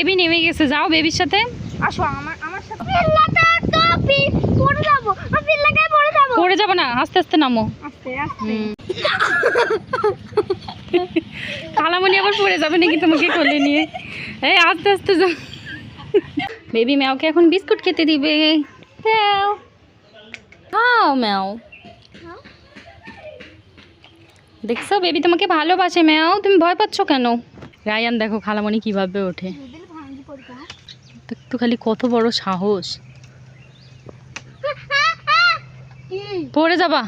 Baby নেমে গেছে। যাও বেবির সাথে। আসো আমার আমার সাথে পিল্লাটা তো পড়ে যাব। আমি পড়ে যাব। পড়ে যাবে না আস্তে আস্তে নামো। আস্তে আস্তে। কালামণি আবার পড়ে যাবে নাকি তোমাকে কোলে নিয়ে? এই আস্তে আস্তে যাও। বেবি ম্যাওকে এখন বিস্কুট খেতে দিবে। ম্যাও। খাও ম্যাও। দেখছ বেবি তোমাকে ভালোবাসে ম্যাও। তুমি ভয় পাচ্ছ কেন? রায়ান দেখো খালামণি কীভাবে ওঠে। একটু খালি কত বড় সাহস। পড়ে যাবা।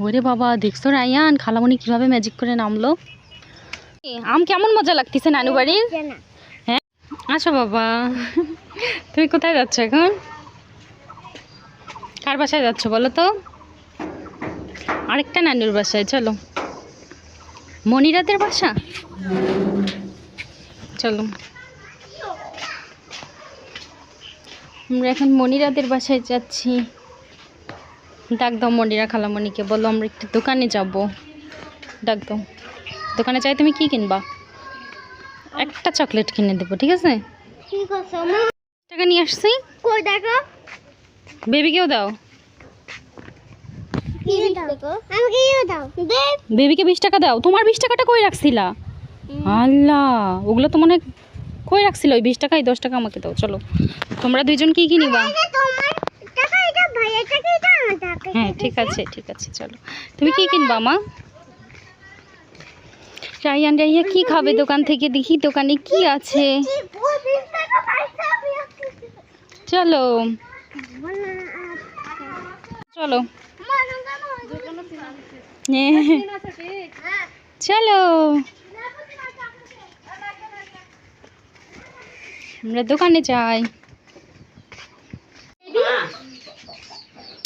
ওরে বাবা, দেখছ রায়ান? খালামণি কীভাবে ম্যাজিক করে নামলো? আম কেমন মজা লাগতেছে নানু বাড়ির? হ্যাঁ? আসো বাবা। তুমি কোথায় যাচ্ছ এখন? কার বাসায় যাচ্ছ বলো তো? আরেকটা নানুর বাসায়, চলো। মনিরাদের বাসা? চলো। আমরা এখন মনিরাদের বাসায় যাচ্ছি। ডাক দাও মনিরা খালামণিকে বলো আমরা একটু দোকানে যাব। ডাক দাও দোকানে চাই তুমি কি কিনবা? একটা চকলেট কিনে দেবো ঠিক আছে? টাকা নিয়ে আসছি। বেবিকেও দাও। বেবিকে বিশ টাকা দাও। তোমার বিশ টাকাটা কই রাখছিলা? আল্লাহ ওগুলো তো মনে হয় কই রাখছিল? ওই বিশ টাকা এই দশ টাকা আমাকে দাও চলো। তোমরা দুইজন কি কি নিবা? হ্যাঁ ঠিক আছে ঠিক আছে চলো। তুমি কি কিনবা মা? রাইয়ান রাইয়া কি খাবে দোকান থেকে? দেখি দোকানে কি আছে। চলো। চলো। হ্যাঁ, চলো। আমরা দোকানে যাই।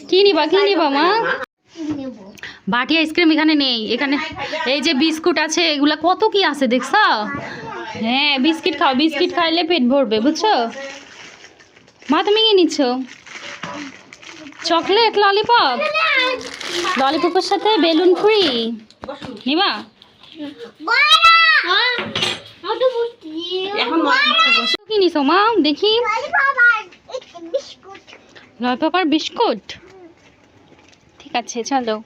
কি নিবা কি নিবা, মা? বাটি আইসক্রিম এখানে নেই, এখানে এই যে বিস্কুট আছে, এগুলা কত কি আছে দেখছ? হ্যাঁ বিস্কিট খাও, বিস্কিট খাইলে পেট ভরবে, বুঝছ? মা, তুমি কি নিচ্ছ? Chocolate, lollipop? ললিপপের সাথে বেলুন ফ্রি নিবা? কি নিছো মা? দেখি। বিস্কুট? ঠিক আছে চলো।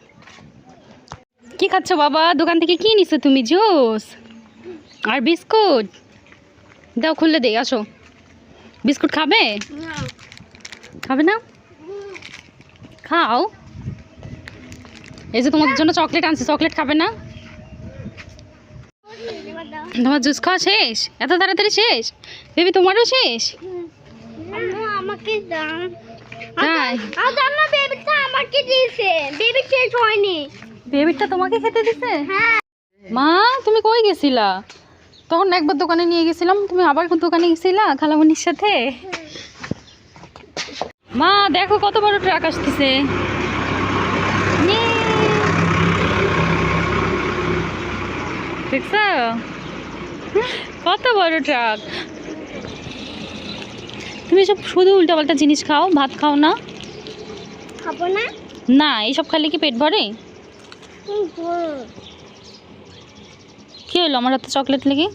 কি খাচ্ছ বাবা? দোকান থেকে কি নিছো তুমি জুস? আর বিস্কুট? দাও খুললে দে আসো। বিস্কুট খাবে? খাবে না? খাও। এই যে তোমার জন্য চকলেট আনছি চকলেট খাবে না? তোমার জুস খাওয়া শেষ? এত তাড়াতাড়ি শেষ? বেবি তোমারও শেষ? আমাকে দাম তাই? আর বেবিটা আমাকে দিয়েছে। বেবি শেষ হয়নি। বেবিটা তোমাকে খেতে দিছে? হ্যাঁ। মা তুমি কই গেছিলা? তখন একবার দোকানে নিয়ে গেছিলাম তুমি আবার কোন দোকানে গেছিলা খালামণির সাথে? মা দেখো কত বড় ট্রাক আসতেছে ইয়ে! দেখছ কত বড় ট্রাক তুমি সব শুধু উল্টাপাল্টা জিনিস খাও ভাত খাও না? খাব না? না এইসব খেলে কি পেট ভরে? কি হলো আমার হাতে চকলেট লেগে?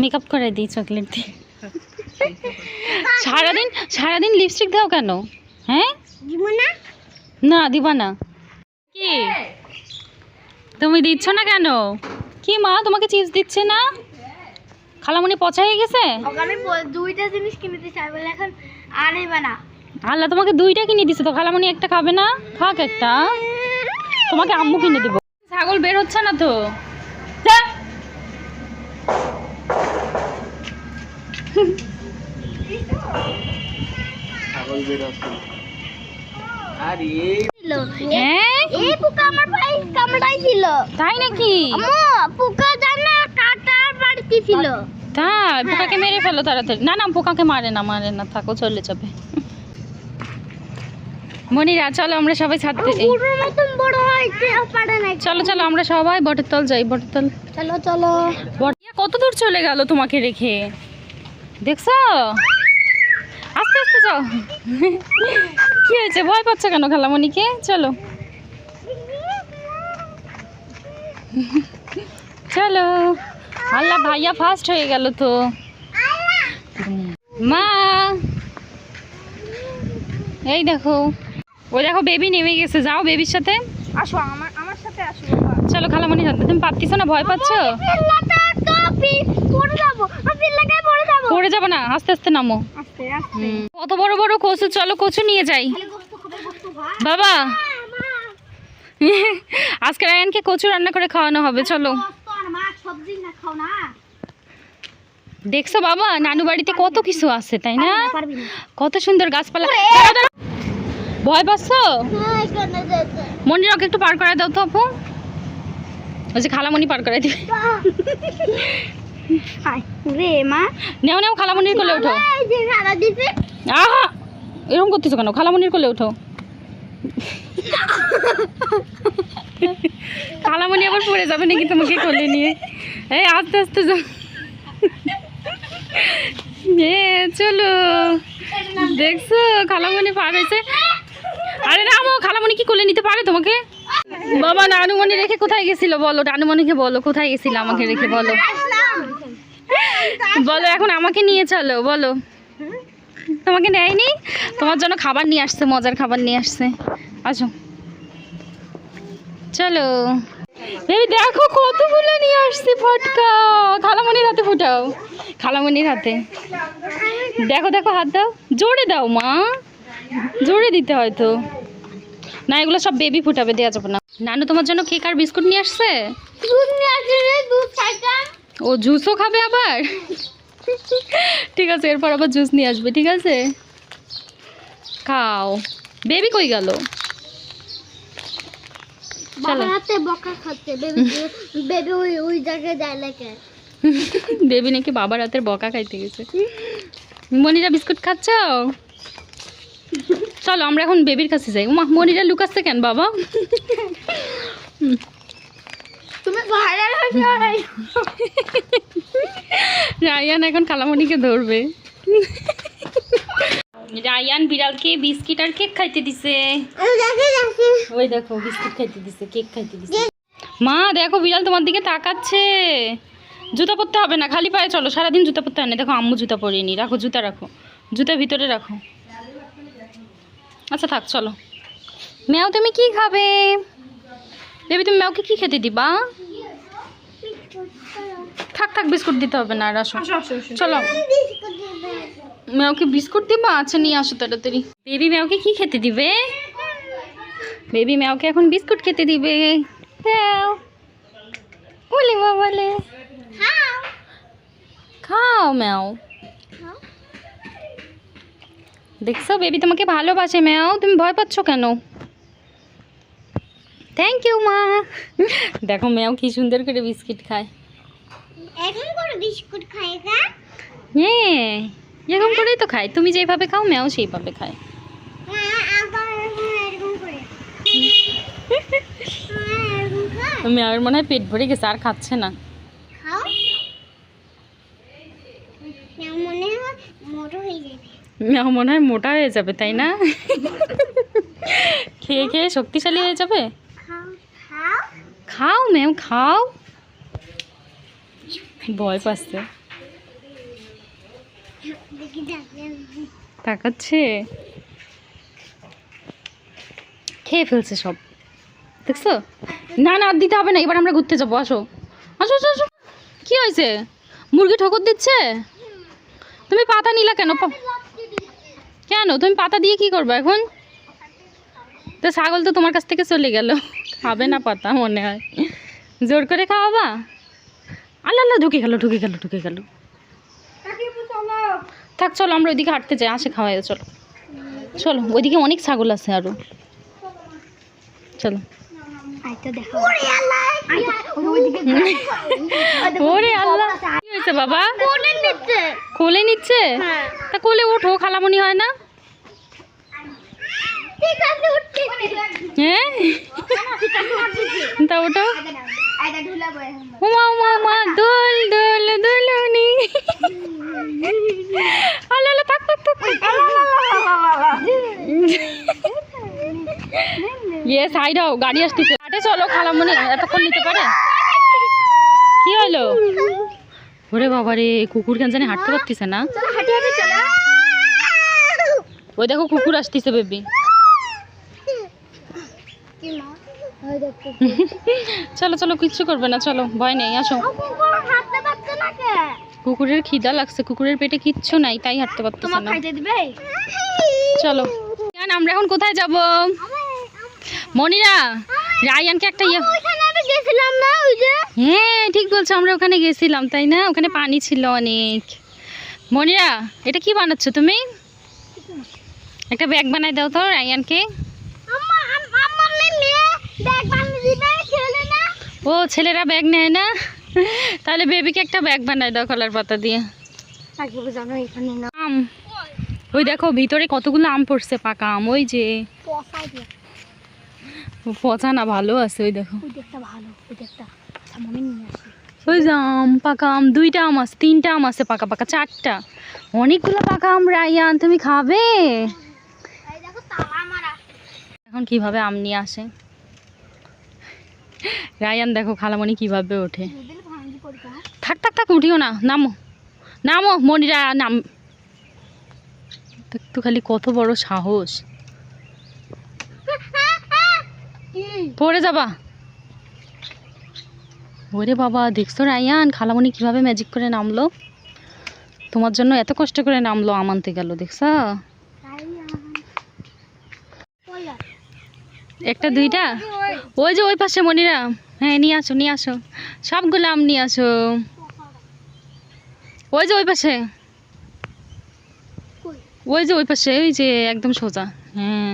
মেকআপ করে দিই চকলেট দিয়ে। সারাদিন সারাদিন লিপস্টিক দাও কেন? হ্যাঁ? না? না দিবা না। কি? তুমি দিচ্ছ না কেন? কি মা তোমাকে চিপস দিচ্ছে না? খালামণি পচা হয়ে গেছে? আমি দুইটা জিনিস কিনতে চাই বলে এখন আনেবা না। আল্লাহ তোমাকে দুইটা কিনে দিছে তো খালামণি একটা খাবে না? খাক একটা। তোমাকে আম্মু কিনে দিব। ছাগল বের হচ্ছে না তো? যা। হ্যাঁ? এই পোকা আমার ভাই তাই নাকি? আম্মু পোকা জানা কাটার বাড়িতে ছিল। তাই পোকাকে মেরে ফেলো তাড়াতাড়ি। না না পোকাকে মারে না মারে না থাকো চলে যাবে। মনিরা চলো আমরা সবাই ছাড়তে বড় পারে না চলো চলো আমরা সবাই বটের তল যাই বটের তল। চলো চলো। বটিয়া কত দূর চলে গেল তোমাকে রেখে? দেখছ? আস্তে আস্তে যাও। কি হয়েছে? ভয় পাচ্ছ কেন খালামণিকে? চলো। চলো। আল্লাহ ভাইয়া ফার্স্ট হয়ে গেল তো। মা! এই দেখো। ও দেখো বেবি নেমে গেছে। যাও বেবির সাথে। আসো আমার আমার সাথে আসো। চলো খালামণি সাথে তুমি পারতিস না ভয় পাচ্ছ? পড়ে যাব। পড়ে যাব না। আস্তে আস্তে নামো। কত বড় বড় কচু চলো কচু নিয়ে যাই। বাবা। আজকে রায়ানকে কচু রান্না করে খাওয়ানো হবে চলো। দেখছ বাবা নানু বাড়িতে কত কিছু আছে তাই না? কত সুন্দর গাছপালা। ভয় পাচ্ছ? মন্দির ওকে একটু পার করায় দাও তো আপু। ওই যে খালামণি পার করাই দিবে। রে মা। নেও নেও খালামণির কোলে ওঠো আহা! এরকম করতেছো কেন? খালামণির কোলে ওঠো খালামণি আবার পড়ে যাবে নাকি তোমাকে কোলে নিয়ে? এই আস্তে আস্তে যাও। এ চলো। দেখছ? খালামণি পার হয়েছে আরে নামো খালামণি কি কোলে নিতে পারে তোমাকে? বাবা নানুমণি রেখে কোথায় গেছিল বলো? নানুমণিকে বলো কোথায় গেছিল আমাকে রেখে বলো। বলো, এখন আমাকে নিয়ে চলো, বলো। তোমাকে নেয়নি তোমার জন্য খাবার নিয়ে আসছে, মজার খাবার নিয়ে আসছে। আসো। চলো। বেবি দেখো, কতগুলো নিয়ে আসছি, ফটকা। খালামণির হাতে ফুটাও। খালামণির হাতে। দেখো দেখো, হাত দাও। জোরে দাও, মা। জোরে দিতে হয়তো। না, এগুলো সব বেবি ফুটাবে দেওয়া যাবে না। নানু, তোমার জন্য কেক আর বিস্কুট নিয়ে আসছে? দুধ নিয়ে আসি রে, দুধ খাইতাম ও জুসও খাবে আবার? ঠিক আছে এরপর আবার জুস নিয়ে আসবে ঠিক আছে? খাও। বেবি কই গেল? বেবি নাকি বাবার হাতের বকা খাইতে গেছে। মনিরা বিস্কুট খাচ্ছ? চলো আমরা এখন বেবির কাছে যাই। মনিরা লুকাচ্ছে কেন বাবা? তুমি রায়ান এখন খালামণিকে ধরবে। রায়ান বিড়ালকে বিস্কিট আর কেক খাইতে দিছে। ওই দেখো বিস্কুট খাইতে দিছে কেক খাইতে দিছে। মা দেখো বিড়াল তোমার দিকে তাকাচ্ছে। জুতা পরতে হবে না খালি পায়ে চলো সারাদিন জুতা পরতে হয় না। দেখো আম্মু জুতা পরিনি রাখো জুতা রাখো। জুতা ভিতরে রাখো। আচ্ছা থাক চলো। ম্যাও তুমি কি খাবে? বেবি তুমি ম্যাওকে কি খেতে দিবা? থাক থাক বিস্কুট দিতে হবে না আর আসো চলো। ম্যাওকে বিস্কুট দিবা? আচ্ছা নিয়ে আসো তাড়াতাড়ি। বেবি ম্যাওকে কি খেতে দিবে? বেবি ম্যাওকে এখন বিস্কুট খেতে দিবে। বলে বলে। খাও ম্যাও। দেখছ বেবি তোমাকে ভালোবাসে ম্যাও। তুমি ভয় পাচ্ছ কেন? থ্যাংক ইউ মা দেখো ম্যাও কি সুন্দর করে বিস্কিট খায়। এখন করে বিস্কুট খাই না হ্যাঁ এরকম করেই তো খায়। তুমি যেভাবে খাও ম্যাও সেইভাবে খায়। খায়। ম্যাওয়ের মনে হয় পেট ভরে গেছে আর খাচ্ছে না। খাও। মনে হয় মোটো হয়ে যাবে। ম্যাও মনে হয় মোটা হয়ে যাবে তাই না? খেয়ে খেয়ে শক্তিশালী হয়ে যাবে? খাও ম্যাম খাও। ভয় পাচ্ছে। তাকাচ্ছে। খেয়ে ফেলছে সব। দেখছ? না না, দিতে হবে না, এবার আমরা ঘুরতে যাব, আসো। আসো আসো আসো। কি হয়েছে? মুরগি ঠোকর দিচ্ছে? তুমি পাতা নিলা কেন? কেন? তুমি পাতা দিয়ে কি করবে এখন? তো ছাগল তো তোমার কাছ থেকে চলে গেল। খাবে না পাতা মনে হয়। জোর করে খাওয়াবা? আল্লাহ আল্লাহ ঢুকে গেল ঢুকে গেল ঢুকে গেল। থাক চলো আমরা ওইদিকে হাঁটতে যাই আসে খাওয়াই চলো। চলো ওইদিকে অনেক ছাগল আছে আরও। চলো। ওরে আল্লাহ কি হয়েছে বাবা? কোলে নিচ্ছে। হ্যাঁ। তা কোলে ওঠো খালামণি হয় না? হ্যাঁ? তা উমা উমা উমা দোল দোল দোলনি। আল্লাহ আল্লাহ থাক থাক থাক ইয়ে সাইড হও গাড়ি আসতেছে। হাটে চলো খালামণি এতক্ষণ নিতে পারে? কি হলো? ওরে বাবা রে কুকুর কেন জানি হাঁটতে পারতেছে না। ওই দেখো কুকুর আসতেছে বেবি কি মা ওই দেখো চলো চলো কিচ্ছু করবে না চলো ভয় নেই আসো। কুকুরের খিদা লাগছে কুকুরের পেটে কিচ্ছু নাই তাই হাঁটতে পারতেছে না। চলো। আমরা এখন কোথায় যাব? মনিরা রায়ানকে একটা ইয়ে গেছিলাম না ওই যে। হ্যাঁ ঠিক বলছো আমরা ওখানে গেছিলাম তাই না? ওখানে পানি ছিল অনেক। মনিরা এটা কি বানাচ্ছ তুমি? একটা ব্যাগ বানাই দাও তো রায়ানকে আম্মা আম- আমার মেয়ে ব্যাগ বানিয়ে দিবে খেলে না ও ছেলেরা ব্যাগ নেয় না? তাহলে বেবিকে একটা ব্যাগ বানায় দাও কলার পাতা দিয়ে। আম। ওই দেখো ভিতরে কতগুলো আম পড়ছে পাকা আম ওই যে। পচা না ভালো আছে ওই দেখো। ওই যে আম পাকা আম দুইটা আম আছে তিনটা আম আছে পাকা পাকা চারটা। অনেকগুলো পাকা আম রায়ান তুমি খাবে? এখন কীভাবে আম নিয়ে আসে? রায়ান দেখো খালামণি কীভাবে ওঠে। থাক থাক থাক উঠিও না নামো। নামো মনিরা নাম। তো খালি কত বড় সাহস। পড়ে যাবা। ওরে বাবা দেখছ রায়ান খালামণি কীভাবে ম্যাজিক করে নামলো? তোমার জন্য এত কষ্ট করে নামলো আমানতে গেল দেখছ? একটা দুইটা? ওই যে ওই পাশে মনিরা। হ্যাঁ নিয়ে আসো নিয়ে আসো। সবগুলো আম নিয়ে আসো। ওই যে ওই পাশে। ওই যে ওই পাশে ওই যে একদম সোজা। হ্যাঁ।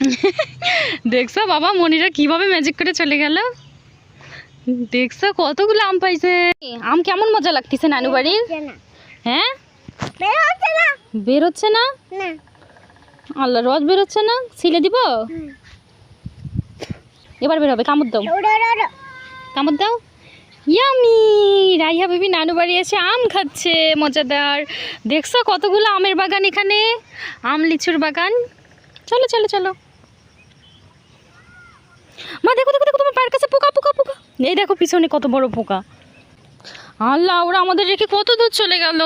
দেখছ বাবা মনিরা কীভাবে ম্যাজিক করে চলে গেল? দেখছ কতগুলো আম পাইছে? আম কেমন মজা লাগতেছে নানু বাড়ির? হ্যাঁ? বেরোচ্ছে না। আল্লাহ রস বেরোচ্ছে না? ছিলে দিব? এবার বেরোবে কামড় দাও। কামড় দাও। ইয়ামি! রাইহা বেবি নানু বাড়ি এসে আম খাচ্ছে মজাদার। দেখছ কতগুলো আমের বাগান এখানে? আম লিচুর বাগান। চলো চলো চলো। মা দেখো দেখো দেখো তোমার পায়ের কাছে পোকা পোকা পোকা। এই দেখো পিছনে কত বড় পোকা। আল্লাহ ওরা আমাদের রেখে কত দূর চলে গেল।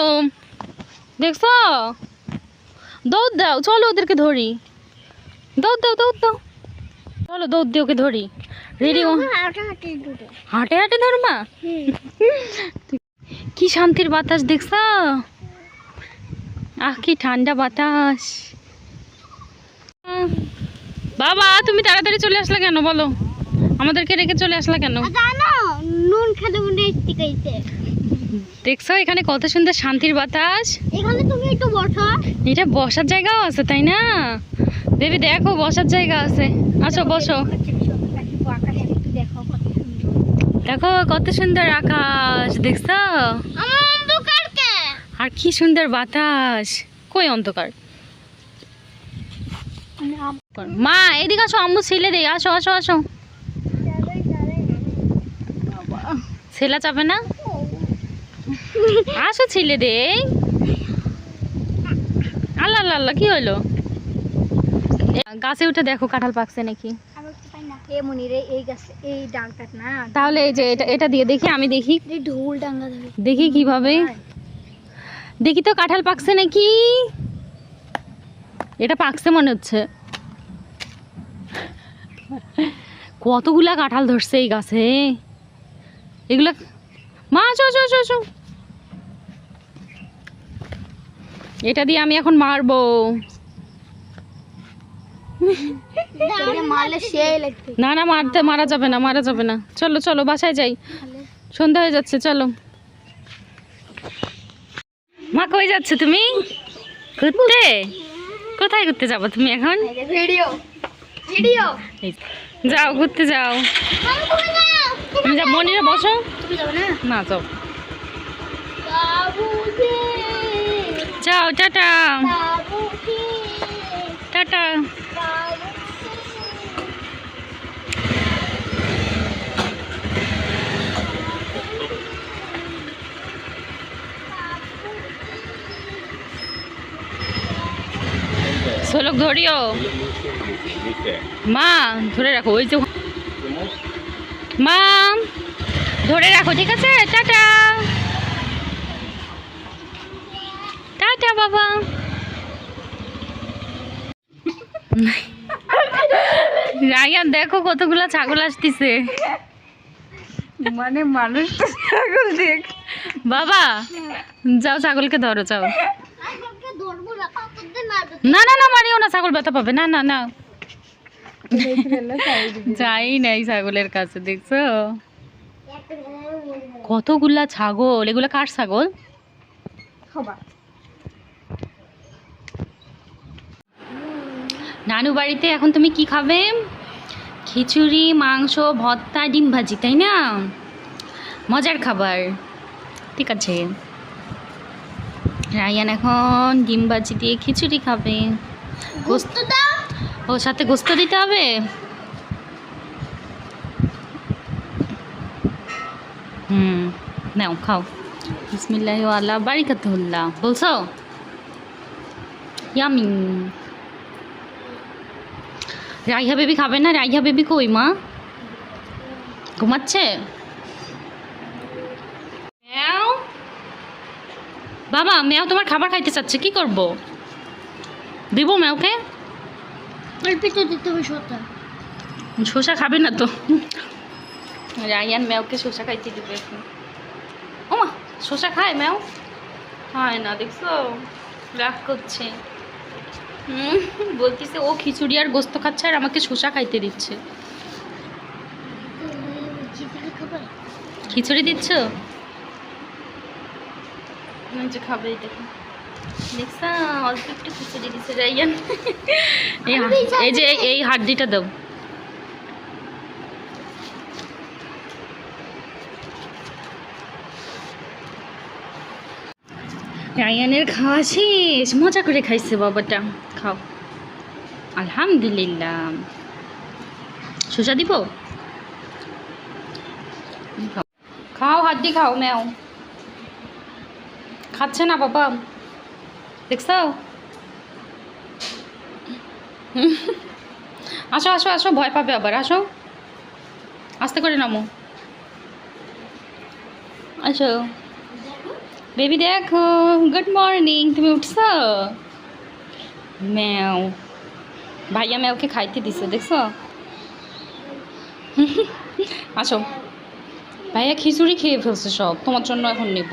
দেখছ? দৌড় দাও চলো ওদেরকে ধরি। দৌড় দাও দৌড় দাও। চলো দৌড় দিয়ে ওকে ধরি। রেডি হাঁটে হাঁটে ধরমা কি শান্তির বাতাস দেখছ? আহ কি ঠান্ডা বাতাস। বাবা তুমি তাড়াতাড়ি চলে আসলে কেন বলো? আমাদেরকে রেখে চলে আসলা কেন? নুন খেতে টিকাইছে। দেখছ এখানে কত সুন্দর শান্তির বাতাস। এখানে তুমি একটু বসো। এটা বসার জায়গাও আছে তাই না? দেবী দেখো বসার জায়গা আছে। আসো বসো। দেখো কত সুন্দর। দেখো কত সুন্দর আকাশ দেখছ? আর কি সুন্দর বাতাস। কই অন্ধকার? মা এদিকে আসো আম্মু ছেলে দে আসো আসো আসো। ছেলা চাপে না? আসো ছেলে দে আল্লাহ আল্লাহ আল্লাহ কি হলো গাছে উঠে দেখো কাঁঠাল পাকছে নাকি। এই গাছ এই ডালটা না। তাহলে এই যে এটা এটা দিয়ে দেখি আমি দেখি। ঢোল ডাঙ্গা দেখি কীভাবে। দেখি তো কাঁঠাল পাকছে নাকি। এটা পাকছে মনে হচ্ছে। কতগুলা কাঁঠাল ধরছে এই গাছে। এগুলা মা আসো আসো চো আসো। এটা দিয়ে আমি এখন মারবো। না না মারতে মারা যাবে না মারা যাবে না। চলো চলো বাসায় যাই। সন্ধ্যা হয়ে যাচ্ছে চলো। মা কই যাচ্ছ তুমি? ঘুরতে? কোথায় ঘুরতে যাব তুমি এখন? যাও ঘুরতে যাও। তুমি যা মনিরে বসো। না? যাও। যাও টাটা। টাটা। সোলক, ধরিও। মা, ধরে রাখো, ওই যে মা, ধরে রাখো, ঠিক আছে? টাটা। টাটা বাবা। রায়ান দেখো কতগুলা ছাগল আসতেছে। মানে মানুষ ছাগল দেখ বাবা যাও ছাগলকে ধরো যাও। না না না মারিও না ছাগল ব্যথা পাবে। না না না। যাই নাই ছাগলের কাছে দেখছ? কতগুলা ছাগল? এগুলা কার ছাগল? নানু বাড়িতে এখন তুমি কি খাবে? খিচুড়ি মাংস ভর্তা ডিম ভাজি তাই না? মজার খাবার। ঠিক আছে। রায়ান এখন ডিম ভাজি দিয়ে খিচুড়ি খাবে। ও সাথে গোস্ত দিতে হবে? হুম নাও খাও। বিসমিল্লাহ আল্লাহ বারিকাতুল্লাহ। বলছো? ইয়ামি রাইহা বেবি খাবে না? রাইহা বেবি কই মা? ঘুমাচ্ছে? ম্যাও? বাবা ম্যাও তোমার খাবার খাইতে চাচ্ছে কি করব? দিব ম্যাওকে? শসা। খাবে না তো। রায়ান ম্যাওকে শসা খাইতে দিবে এখন। মা শসা খায় ম্যাও? খায় না দেখছ? রাগ করছে। বলতেছে ও খিচুড়ি আর গোস্ত খাচ্ছে আর আমাকে শসা খাইতে দিচ্ছে। খিচুড়ি দিচ্ছ? এই যে খাবে এই দেখো। দেখছা অল্প একটু খিচুড়ি দিচ্ছে রাইয়ান এই যে এই- এই হাড্ডিটা দাও। রায়ানের খাওয়া শেষ। মজা করে খাইছে বাবাটা। খাও। আলহামদুলিল্লাহ। শসা দিব? খাও। হাত হাড্ডি খাও, ম্যাও। খাচ্ছে না বাবা দেখছ। আসো আসো আসো, ভয় পাবে আবার। আসো। আস্তে করে নামো। আসো। বেবি, দেখো। গুড মর্নিং তুমি উঠছো? ম্যাও। ভাইয়া ম্যাওকে খাইতে দিছে, দেখছ? আসো। ভাইয়া খিচুড়ি খেয়ে ফেলছে সব, তোমার জন্য এখন নেব।